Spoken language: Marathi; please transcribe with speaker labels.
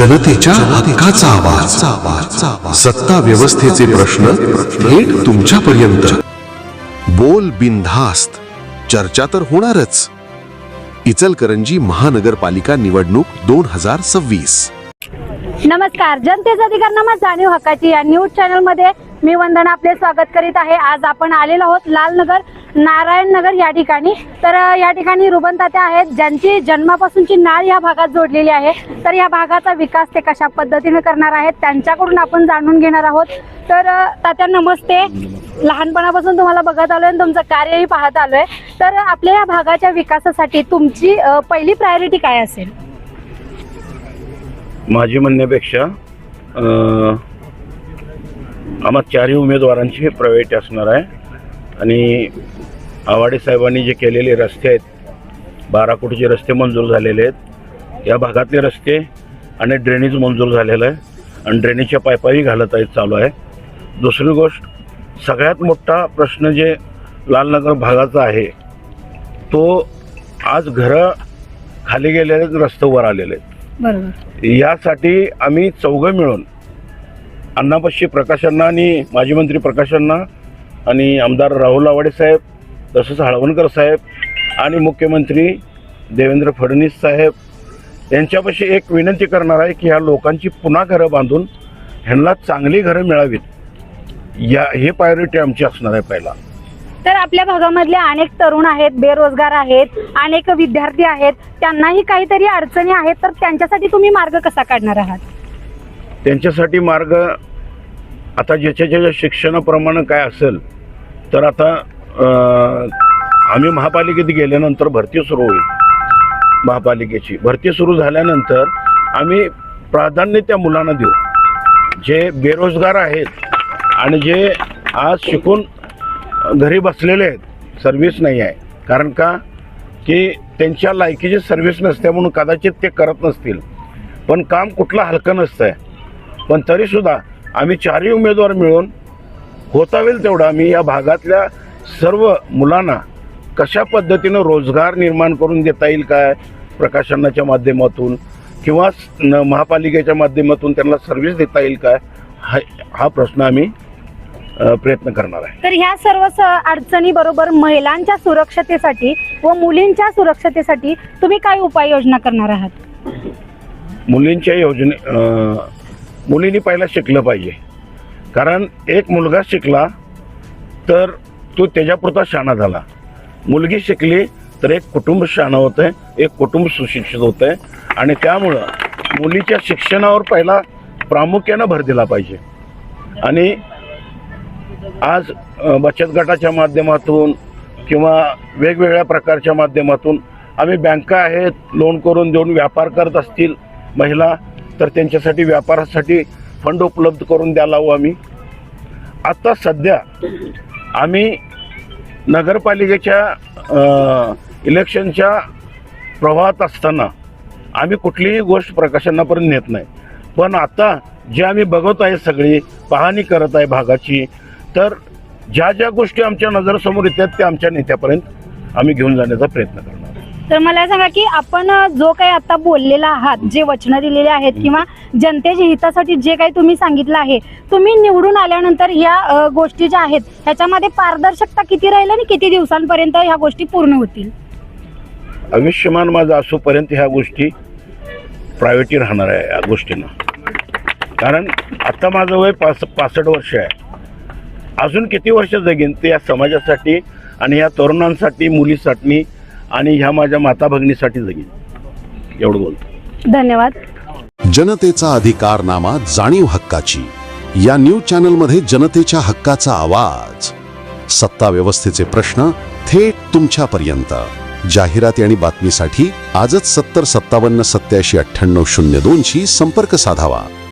Speaker 1: जनतेच्या हक्काचा आवाज. सत्ता व्यवस्थेचे प्रश्न थेट तुमच्यापर्यंत. बोल बिनधास्त. चर्चा तर होणारच. इचलकरंजी महानगरपालिका निवडणूक दोन हजार सव्वीस.
Speaker 2: नमस्कार. जनतेचा अधिकार नमस्कार जाणीव हक्काची या न्यूज चॅनलमध्ये मी वंदना आपले स्वागत करीत आहे. आज आपण आलेलो आहोत लालनगर नारायण नगर या ठिकाणी. तर या ठिकाणी रुबन तात्या आहेत ज्यांची जन्मापासूनची नाळ या भागात जोडलेली आहे. तर या भागाचा विकास ते कशा पद्धतीने करणार आहेत त्यांच्याकडून आपण जाणून घेणार आहोत. तर तात्या नमस्ते. लहानपणापासून तुम्हाला बघत आलोय आणि तुमचं कार्यही पाहत आलोय. तर आपल्या या भागाच्या विकासासाठी तुमची अ, पहिली प्रायोरिटी काय असेल?
Speaker 3: माझी म्हणण्यापेक्षा अं, आम्हा चारही उमेदवारांची प्रायव्हेट असणार आहे. आणि आवाडे साहेबांनी जे केलेले रस्ते आहेत बारा कोटीचे रस्ते मंजूर झालेले आहेत. या भागातले रस्ते आणि ड्रेनेज मंजूर झालेलं आहे. आणि ड्रेनेजच्या पायपाही घालत आहेत चालू आहे. दुसरी गोष्ट सगळ्यात मोठा प्रश्न जे लालनगर भागाचा आहे तो आज घरं खाली गेलेले आहेत रस्ते वर आलेले आहेत. यासाठी आम्ही चौघं मिळून अण्णापश्ची प्रकाशांना आणि माजी मंत्री प्रकाशांना आणि आमदार राहुल आवाडे साहेब तसंच हळवणकर साहेब आणि मुख्यमंत्री देवेंद्र फडणवीस साहेब. यांच्यापाशी एक विनंती करणार आहे की ह्या लोकांची पुन्हा घरं बांधून ह्यांना चांगली घरं मिळावीत. या हे प्रायोरिटी आमची असणार आहे पहिला.
Speaker 2: तर आपल्या भागामधले अनेक तरुण आहेत बेरोजगार आहेत अनेक विद्यार्थी आहेत त्यांनाही काहीतरी अडचणी आहेत तर त्यांच्यासाठी तुम्ही मार्ग कसा काढणार आहात?
Speaker 3: त्यांच्यासाठी मार्ग आता ज्याच्या ज्याच्या शिक्षणाप्रमाणे काय असेल तर आता आम्ही महापालिकेत गेल्यानंतर भरती सुरू होईल. महापालिकेची. भरती सुरू झाल्यानंतर आम्ही प्राधान्य त्या मुलांना देऊ. जे बेरोजगार आहेत आणि जे आज शिकून घरी बसलेले आहेत सर्व्हिस नाही आहे. कारण का? की त्यांच्या लायकीची सर्व्हिस नसते म्हणून कदाचित ते करत नसतील. पण काम कुठलं हलकं नसतं आहे पण तरीसुद्धा आम्ही चारही उमेदवार मिळून होता होईल तेवढं. आम्ही या भागातल्या सर्व मुलांना कशा पद्धतीनं रोजगार निर्माण करून देता येईल काय प्रकाशनाच्या माध्यमातून किंवा महापालिकेच्या माध्यमातून त्यांना सर्व्हिस देता येईल काय हा हा प्रश्न आम्ही प्रयत्न करणार आहे.
Speaker 2: तर ह्या सर्व अडचणी बरोबर महिलांच्या सुरक्षतेसाठी व मुलींच्या सुरक्षतेसाठी तुम्ही काय उपाययोजना करणार आहात?
Speaker 3: मुलींच्या योजने मुलींनी पहिला शिकलं पाहिजे. कारण एक मुलगा शिकला तर तो त्याच्यापुरता शाणा झाला. मुलगी शिकली तर एक कुटुंब शाणं होतं आहे एक कुटुंब सुशिक्षित होतं आहे आणि त्यामुळं मुलीच्या शिक्षणावर पहिला प्रामुख्यानं भर दिला पाहिजे. आणि आज बचत गटाच्या माध्यमातून किंवा वेगवेगळ्या प्रकारच्या माध्यमातून आम्ही बँका आहेत लोन करून देऊन व्यापार करत असतील महिला तर त्यांच्यासाठी व्यापारासाठी फंड उपलब्ध करून द्यायला हवं आम्ही. आत्ता सध्या आम्ही नगरपालिकेच्या इलेक्शनच्या प्रवाहात असताना आम्ही कुठलीही गोष्ट प्रकाशनापर्यंत नेत नाही. पण आता जे आम्ही बघत आहे सगळी पाहणी करत आहे भागाची तर ज्या ज्या गोष्टी आमच्या नजरसमोर येतात त्या आमच्या नेत्यापर्यंत आम्ही घेऊन जाण्याचा प्रयत्न करतो.
Speaker 2: तर मला सांगा की आपण जो काही आता बोललेला आहात जे वचनं दिलेले आहेत किंवा जनतेच्या हितासाठी जे काही तुम्ही सांगितलं आहे तुम्ही निवडून आल्यानंतर अ, गोष्टी ज्या आहेत ह्याच्यामध्ये पारदर्शकता किती राहील आणि किती दिवसांपर्यंत ह्या गोष्टी पूर्ण होतील?
Speaker 3: आयुष्यमान माझं असूपर्यंत ह्या गोष्टी प्रायव्हेटी राहणार आहे या गोष्टींना. कारण आता माझं वय पास पासष्ट वर्ष आहे. अजून किती वर्ष जगेन ते या समाजासाठी आणि या तरुणांसाठी मुलीसाठी आणि ह्या माझ्या माता भगिनीसाठी जगेन एवढं बोलतो.
Speaker 2: धन्यवाद.
Speaker 1: जनतेचा अधिकारनामा जाणीव हक्काची. या न्यूज चॅनलमध्ये जनतेच्या हक्काचा आवाज. सत्ता व्यवस्थेचे प्रश्न थेट तुमच्यापर्यंत. जाहिराती आणि बातमीसाठी आजच सत्तर सत्तावन्न सत्याऐंशी अठ्ठ्याण्णव शून्य दोनशी संपर्क साधावा.